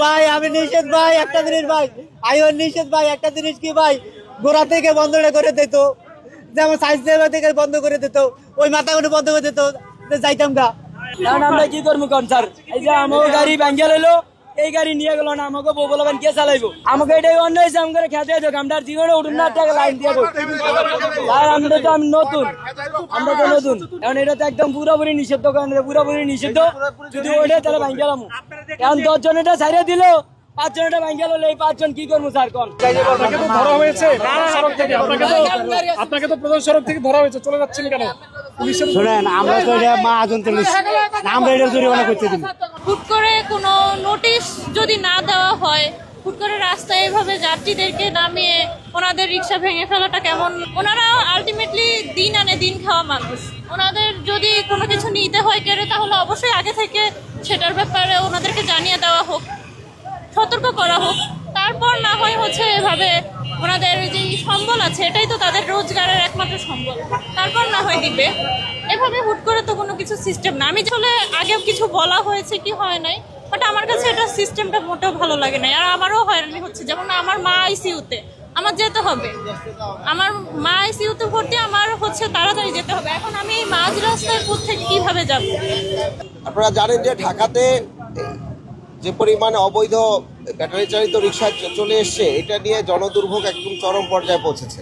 ভাই আমি নিষেধ, ভাই, একটা জিনিস ভাই। আইন নিষেধ, ভাই, একটা জিনিস কি ভাই? গোড়া থেকে বন্ধ করে দিত। যেমন সাইজ থেকে বন্ধ করে দিত। ওই মাথাগুলো বন্ধ করে দিত। যাইতাম গা। আমরা কি করব, কন স্যার? এই যে আমার গাড়ি ব্যাঙ্গে এলো এই গাড়ি নিয়ে গেল না আমাকে বউ বলবেন কে চালাইবো? আমাকে এটাই অন্য হয়েছে আমাকে খেতে দেখ আমরা আর জীবনে উঠুন না টাকা লাইন দিয়ে আর আমরা তো আমি নতুন আমরা তো নতুন এখন এটা তো একদম পুরোপুরি নিষিদ্ধ কারণ পুরোপুরি নিষিদ্ধ। যদি ওঠে তাহলে ভাঙ্গে গেলাম। এখন দশ জন এটা ছাড়িয়ে দিল পাঁচ জন এটা ভাঙ্গে গেল এই পাঁচজন কি করব স্যার কোন? আপনাকে ধরা হয়েছে সড়ক থেকে আপনাকে তো আপনাকে তো প্রধান সড়ক থেকে ধরা হয়েছে চলে যাচ্ছেন কেন? শোনেন আমরা তো এটা মা আজন আমরা এটা জরিমানা করতে দিন হুট করে কোনো নোটিশ যদি না দেওয়া হয়, হুট করে রাস্তায় এভাবে যাত্রীদেরকে নামিয়ে ওনাদের রিক্সা ভেঙে ফেলাটা কেমন? ওনারা আলটিমেটলি দিন আনে দিন খাওয়া মানুষ। ওনাদের যদি কোনো কিছু নিতে হয় কেড়ে, তাহলে অবশ্যই আগে থেকে সেটার ব্যাপারে ওনাদেরকে জানিয়ে দেওয়া হোক, সতর্ক করা হোক। তারপর না হয় হচ্ছে এভাবে ওনাদের যে সম্বল আছে, এটাই তো তাদের রোজগারের একমাত্র সম্বল। তারপর না হয় দিবে। এভাবে হুট করে তো কোনো কিছু সিস্টেম না। আমি আসলে আগে কিছু বলা হয়েছে কি হয় নাই বাট আমার কাছে এটা সিস্টেমটা মোটেও ভালো লাগে না আর আমারও হয়রানি হচ্ছে, যেমন আমার মা আইসিইউতে আমার যেতে হবে। আমার মা আইসিইউতে ভর্তি, আমার হচ্ছে তাড়াতাড়ি যেতে হবে। এখন আমি এই মাঝ রাস্তায় থেকে কীভাবে যাব? আপনারা জানেন যে ঢাকাতে যে পরিমাণে অবৈধ ব্যাটারি চালিত রিক্সা চলে এসছে, এটা নিয়ে জনদুর্ভোগ একদম চরম পর্যায়ে পৌঁছেছে।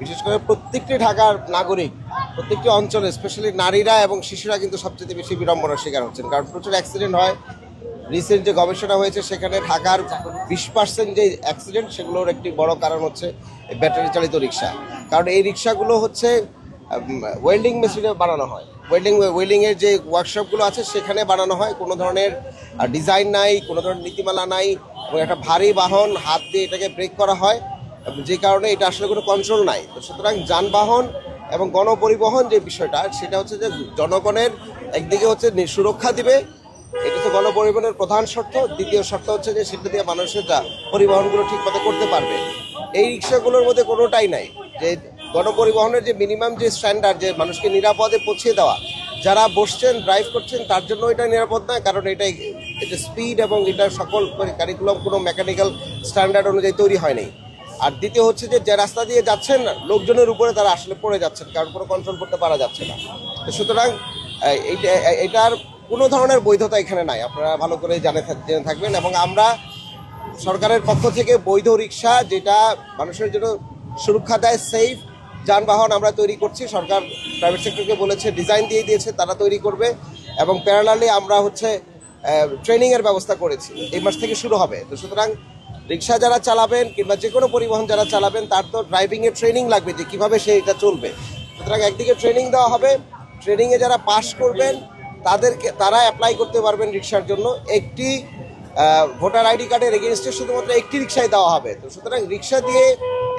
বিশেষ করে প্রত্যেকটি ঢাকার নাগরিক, প্রত্যেকটি অঞ্চলে স্পেশালি নারীরা এবং শিশুরা কিন্তু সবচেয়ে বেশি বিড়ম্বনার শিকার হচ্ছেন। কারণ প্রচুর অ্যাক্সিডেন্ট হয়। রিসেন্ট যে গবেষণা হয়েছে, সেখানে ঢাকার বিশ পার্সেন্ট যে অ্যাক্সিডেন্ট সেগুলোর একটি বড় কারণ হচ্ছে ব্যাটারি চালিত রিক্সা। কারণ এই রিক্সাগুলো হচ্ছে ওয়েল্ডিং মেশিনে বানানো হয়। ওয়েল্ডিং ওয়েল্ডিংয়ের যে ওয়ার্কশপগুলো আছে, সেখানে বানানো হয়। কোনো ধরনের ডিজাইন নাই, কোনো ধরনের নীতিমালা নাই, এবং একটা ভারী বাহন হাত দিয়ে এটাকে ব্রেক করা হয় যে কারণে এটা আসলে কোনো কন্ট্রোল নাই। তো সুতরাং যানবাহন এবং গণপরিবহন যে বিষয়টা, সেটা হচ্ছে যে জনগণের একদিকে হচ্ছে সুরক্ষা দিবে, এটা তো গণপরিবহনের প্রধান শর্ত। দ্বিতীয় শর্ত হচ্ছে যে সেটা দিয়ে মানুষের যা পরিবহনগুলো ঠিকমতো করতে পারবে। এই রিক্সাগুলোর মধ্যে কোনোটাই নাই। যে গণপরিবহনের যে মিনিমাম যে স্ট্যান্ডার্ড, যে মানুষকে নিরাপদে পৌঁছে দেওয়া, যারা বসছেন ড্রাইভ করছেন, তার জন্য এটা নিরাপদ নয়, কারণ এটা এটা স্পিড এবং এটা সকল কারিকুলাম কোনো মেকানিক্যাল স্ট্যান্ডার্ড অনুযায়ী তৈরি হয়নি আর দ্বিতীয় হচ্ছে যে যে রাস্তা দিয়ে যাচ্ছেন, লোকজনের উপরে তারা আসলে পড়ে যাচ্ছেন, কারণ কোনো কন্ট্রোল করতে পারা যাচ্ছে না। তো সুতরাং এটার কোনো ধরনের বৈধতা এখানে নাই, আপনারা ভালো করে জানে জেনে থাকবেন এবং আমরা সরকারের পক্ষ থেকে বৈধ রিক্সা যেটা মানুষের জন্য সুরক্ষা দেয় সেফ যানবাহন আমরা তৈরি করছি, সরকার প্রাইভেট সেক্টরকে বলেছে ডিজাইন দিয়ে দিয়েছে, তারা তৈরি করবে এবং প্যারালালি আমরা হচ্ছে ট্রেনিংয়ের ব্যবস্থা করেছি। এই মাস থেকে শুরু হবে। তো সুতরাং রিক্সা যারা চালাবেন কিংবা যে কোনো পরিবহন যারা চালাবেন, তার তো ড্রাইভিংয়ের ট্রেনিং লাগবে যে কীভাবে সে এটা চলবে। সুতরাং একদিকে ট্রেনিং দেওয়া হবে ট্রেনিংয়ে যারা পাশ করবেন, তাদেরকে, তারা অ্যাপ্লাই করতে পারবেন রিক্সার জন্য। একটি ভোটার আইডি কার্ডের এগেনস্টে শুধুমাত্র একটি রিক্সায় দেওয়া হবে। তো সুতরাং রিক্সা দিয়ে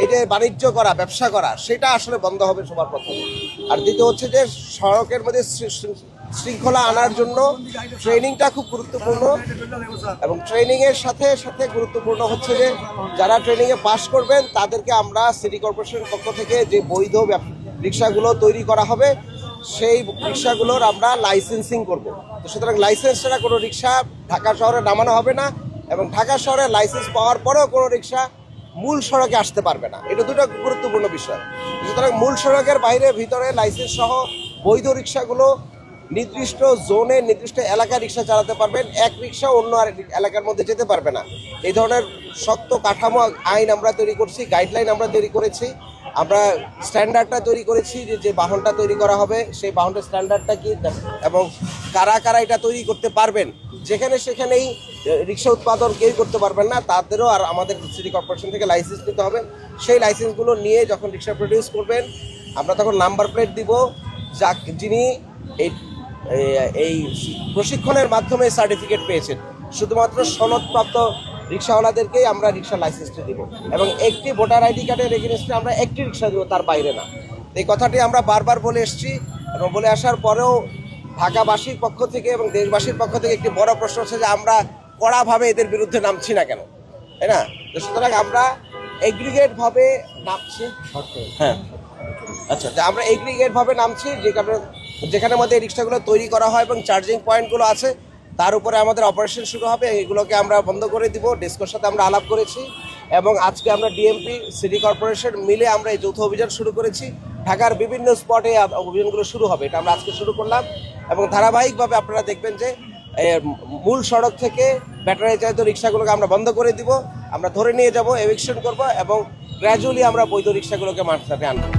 এই যে বাণিজ্য করা, ব্যবসা করা, সেটা আসলে বন্ধ হবে সবার প্রথমে। আর দ্বিতীয় হচ্ছে যে সড়কের মধ্যে শৃঙ্খলা আনার জন্য ট্রেনিংটা খুব গুরুত্বপূর্ণ। এবং ট্রেনিং এর সাথে সাথে গুরুত্বপূর্ণ হচ্ছে যে যারা ট্রেনিং এ পাশ করবেন, তাদেরকে আমরা সিটি কর্পোরেশনের পক্ষ থেকে যে বৈধ রিক্সাগুলো তৈরি করা হবে সেই রিক্সাগুলোর আমরা লাইসেন্সিং করব। তো সুতরাং লাইসেন্স ছাড়া কোনো রিক্সা ঢাকা শহরে নামানো হবে না এবং ঢাকা শহরে লাইসেন্স পাওয়ার পরেও কোনো রিক্সা মূল সড়কে আসতে পারবে না। এটা দুটো গুরুত্বপূর্ণ বিষয়। সুতরাং মূল সড়কের বাইরে ভিতরে লাইসেন্স সহ বৈধ রিক্সাগুলো নির্দিষ্ট জোনে নির্দিষ্ট এলাকায় রিক্সা চালাতে পারবেন। এক রিক্সা অন্য আর এলাকার মধ্যে যেতে পারবে না। এই ধরনের শক্ত কাঠামো আইন আমরা তৈরি করছি গাইডলাইন আমরা তৈরি করেছি। আমরা স্ট্যান্ডার্ডটা তৈরি করেছি যে যে বাহনটা তৈরি করা হবে, সেই বাহনটার স্ট্যান্ডার্ডটা কি? এবং কারা কারা এটা তৈরি করতে পারবেন? যেখানে সেখানেই রিক্সা উৎপাদন কেউ করতে পারবেন না, তাদেরও আর আমাদের সিটি কর্পোরেশন থেকে লাইসেন্স নিতে হবে। সেই লাইসেন্সগুলো নিয়ে যখন রিক্সা প্রডিউস করবেন, আমরা তখন নাম্বার প্লেট দিব যা যিনি এই এই- প্রশিক্ষণের মাধ্যমে সার্টিফিকেট পেয়েছেন। শুধুমাত্র সনদপ্রাপ্ত রিক্সাওয়ালাদেরকেই আমরা রিক্সা লাইসেন্সটি দিব। এবং একটি ভোটার আইডি কার্ডের এগেনস্টে আমরা একটি রিক্সা দিব, তার বাইরে না। এই কথাটি আমরা বারবার বলে এসেছি এবং বলে আসার পরেও ঢাকাবাসীর পক্ষ থেকে এবং দেশবাসীর পক্ষ থেকে একটি বড় প্রশ্ন হচ্ছে যে আমরা কড়াভাবে এদের বিরুদ্ধে নামছি না কেন? তাই না? তো সুতরাং আমরা এগ্রিগেটভাবে নামছি। হ্যাঁ। আচ্ছা যে আমরা এগ্রিগেটভাবে নামছি যে কারণে যেখানে মধ্যে এই রিক্সাগুলো তৈরি করা হয় এবং চার্জিং পয়েন্টগুলো আছে। তার উপরে আমাদের অপারেশন শুরু হবে, এগুলোকে আমরা বন্ধ করে দিব ডেস্কোর সাথে আমরা আলাপ করেছি এবং আজকে আমরা ডিএমপি সিটি কর্পোরেশন মিলে আমরা এই যৌথ অভিযান শুরু করেছি। ঢাকার বিভিন্ন স্পটে অভিযানগুলো শুরু হবে, এটা আমরা আজকে শুরু করলাম এবং ধারাবাহিকভাবে আপনারা দেখবেন যে মূল সড়ক থেকে ব্যাটারি চালিত রিক্সাগুলোকে আমরা বন্ধ করে দিব, আমরা ধরে নিয়ে যাব এভিকশন করব এবং গ্র্যাজুয়ালি আমরা বৈধ রিক্সাগুলোকে মাঠে আনব।